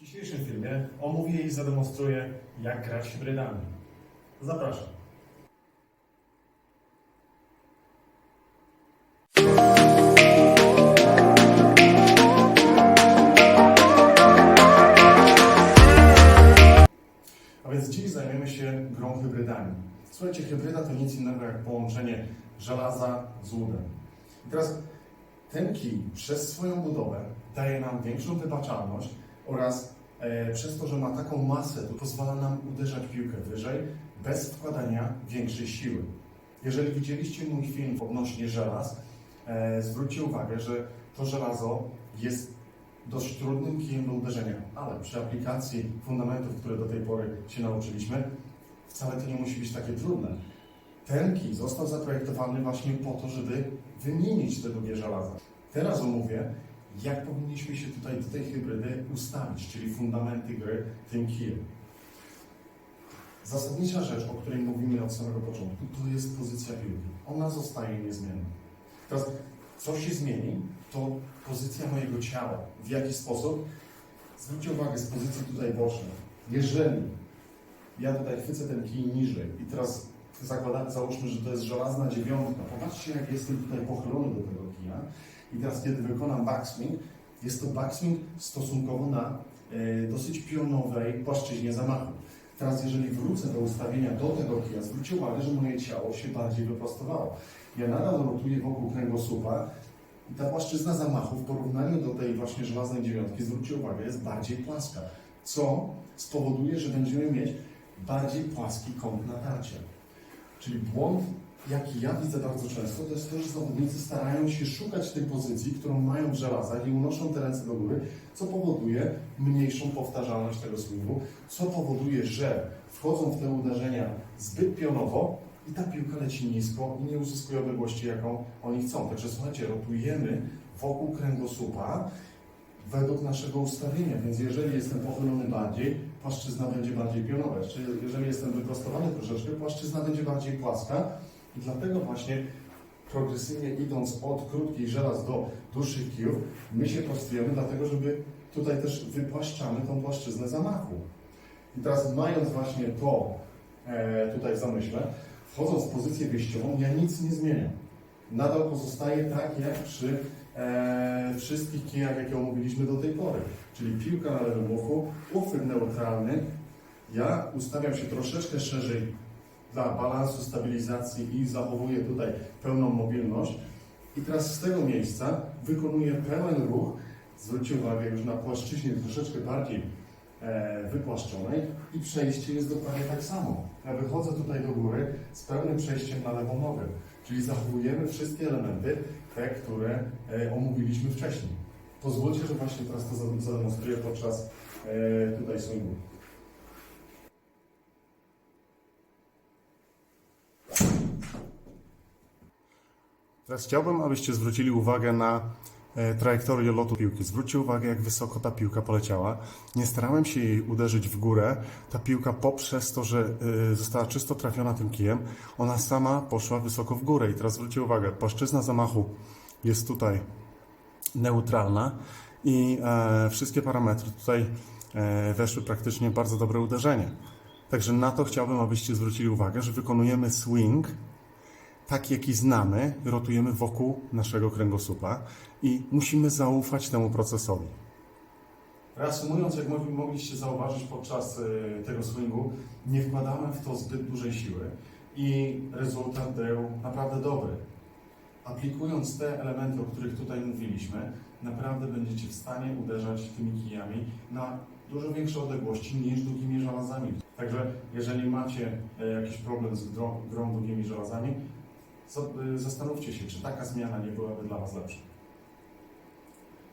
W dzisiejszym filmie omówię i zademonstruję, jak grać hybrydami. Zapraszam. A więc dziś zajmiemy się grą hybrydami. Słuchajcie, hybryda to nic innego jak połączenie żelaza z łudem. I teraz ten kij przez swoją budowę daje nam większą wybaczalność oraz e, przez to, że ma taką masę, to pozwala nam uderzać piłkę wyżej bez wkładania większej siły. Jeżeli widzieliście mój film odnośnie żelaz, e, zwróćcie uwagę, że to żelazo jest dość trudnym kijem do uderzenia, ale przy aplikacji fundamentów, które do tej pory się nauczyliśmy, wcale to nie musi być takie trudne. Ten kij został zaprojektowany właśnie po to, żeby wymienić te długie żelaza. Teraz omówię, jak powinniśmy się tutaj do tej hybrydy ustawić, czyli fundamenty gry tym kijem. Zasadnicza rzecz, o której mówimy od samego początku, to jest pozycja piłki. Ona zostaje niezmienna. Teraz, co się zmieni, to pozycja mojego ciała. W jaki sposób? Zwróćcie uwagę z pozycji tutaj bocznej. Jeżeli ja tutaj chwycę ten kij niżej i teraz zakładamy, załóżmy, że to jest żelazna dziewiątka. Popatrzcie, jak jestem tutaj pochylony do tego kija. I teraz, kiedy wykonam backswing, jest to backswing stosunkowo na e, dosyć pionowej płaszczyźnie zamachu. Teraz, jeżeli wrócę do ustawienia do tego kija, zwróćcie uwagę, że moje ciało się bardziej wyprostowało. Ja nadal rotuję wokół kręgosłupa i ta płaszczyzna zamachu w porównaniu do tej właśnie żelaznej dziewiątki, zwróćcie uwagę, jest bardziej płaska, co spowoduje, że będziemy mieć bardziej płaski kąt natarcia. Czyli błąd, jaki ja widzę bardzo często, to jest to, że zawodnicy starają się szukać tej pozycji, którą mają w żelazach i unoszą te ręce do góry, co powoduje mniejszą powtarzalność tego swingu, co powoduje, że wchodzą w te uderzenia zbyt pionowo i ta piłka leci nisko i nie uzyskuje odległości, jaką oni chcą. Także słuchajcie, rotujemy wokół kręgosłupa według naszego ustawienia, więc jeżeli jestem pochylony bardziej, płaszczyzna będzie bardziej pionowa. Jeżeli jestem wyprostowany troszeczkę, płaszczyzna będzie bardziej płaska i dlatego właśnie progresywnie idąc od krótkich żelaz do dłuższych kijów, my się prostujemy, dlatego żeby tutaj też wypłaszczamy tą płaszczyznę zamachu. I teraz mając właśnie to e, tutaj w zamyśle, wchodząc w pozycję wyjściową, ja nic nie zmieniam. Nadal pozostaje tak jak przy e, wszystkich kijach, jakie omówiliśmy do tej pory. Czyli piłka na lewym uchu, uchwyt neutralny. Ja ustawiam się troszeczkę szerzej dla balansu, stabilizacji i zachowuję tutaj pełną mobilność. I teraz z tego miejsca wykonuję pełen ruch. Zwróćcie uwagę już na płaszczyźnie troszeczkę bardziej wypłaszczonej i przejście jest dokładnie tak samo. Ja wychodzę tutaj do góry z pełnym przejściem na lewą nogę, czyli zachowujemy wszystkie elementy, te, które e, omówiliśmy wcześniej. Pozwólcie, że właśnie teraz to za- zademonstruję podczas e, tutaj swingu. Teraz chciałbym, abyście zwrócili uwagę na e, trajektorię lotu piłki. Zwróćcie uwagę, jak wysoko ta piłka poleciała. Nie starałem się jej uderzyć w górę. Ta piłka poprzez to, że e, została czysto trafiona tym kijem, ona sama poszła wysoko w górę. I teraz zwróćcie uwagę, płaszczyzna zamachu jest tutaj neutralna i e, wszystkie parametry tutaj e, weszły praktycznie bardzo dobre uderzenie. Także na to chciałbym, abyście zwrócili uwagę, że wykonujemy swing taki, jaki znamy, rotujemy wokół naszego kręgosłupa i musimy zaufać temu procesowi. Reasumując, jak mogli- mogliście zauważyć podczas y, tego swingu, nie wkładamy w to zbyt dużej siły i rezultat był naprawdę dobry. Aplikując te elementy, o których tutaj mówiliśmy, naprawdę będziecie w stanie uderzać tymi kijami na dużo większe odległości niż długimi żelazami. Także jeżeli macie e, jakiś problem z grą, grą długimi żelazami, za- zastanówcie się, czy taka zmiana nie byłaby dla Was lepsza.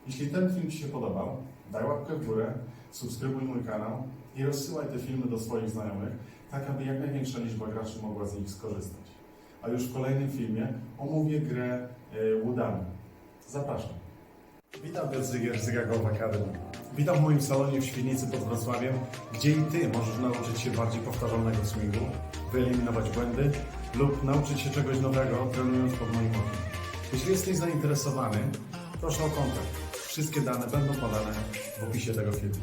Jeśli ten film Ci się podobał, daj łapkę w górę, subskrybuj mój kanał i rozsyłaj te filmy do swoich znajomych, tak aby jak największa liczba graczy mogła z nich skorzystać. A już w kolejnym filmie omówię grę y, łudami. Zapraszam. Witam Piotr Zygier z Zygagow Academy. Witam w moim salonie w Świdnicy pod Wrocławiem, gdzie i Ty możesz nauczyć się bardziej powtarzalnego swingu, wyeliminować błędy lub nauczyć się czegoś nowego, trenując pod moim okiem. Jeśli jesteś zainteresowany, proszę o kontakt. Wszystkie dane będą podane w opisie tego filmu.